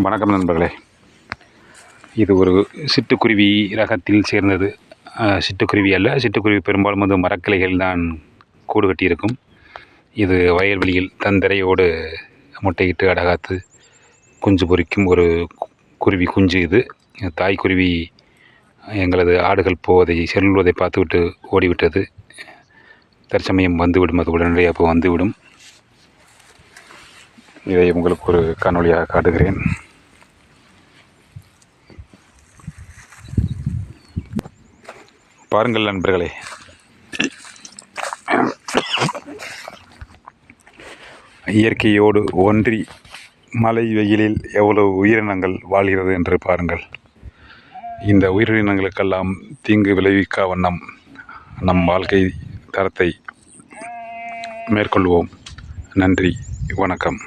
வணக்கம் நண்பர்களே. இது ஒரு சிட்டுக்குருவி ரகத்தில் சேர்ந்தது. சிட்டுக்குருவி அல்ல சிட்டுக்குருவி பெரும்பாலும் வந்து மரக்கிளைகள் தான் கூடு கட்டியிருக்கும். இது வயல்வெளியில் தந்தரையோடு முட்டையிட்டு அடகாத்து குஞ்சு பொரிக்கும் ஒரு குருவி குஞ்சு இது. தாய் குருவி எங்களது ஆடுகள் போவதை செல்வதை பார்த்துவிட்டு ஓடிவிட்டது. தற்சமயம் வந்துவிடும் அது உடனடியாக இப்போ வந்துவிடும் இதை உங்களுக்கு ஒரு காணொலியாக காட்டுகிறேன். பாருங்கள் நண்பர்களே. இயற்கையோடு ஒன்றி மழை வெயிலில் எவ்வளவு உயிரினங்கள் வாழ்கிறது என்று பாருங்கள். இந்த உயிரினங்களுக்கெல்லாம் தீங்கு விளைவிக்கா வண்ணம் நம் வாழ்க்கை தரத்தை மேற்கொள்வோம். நன்றி வணக்கம்.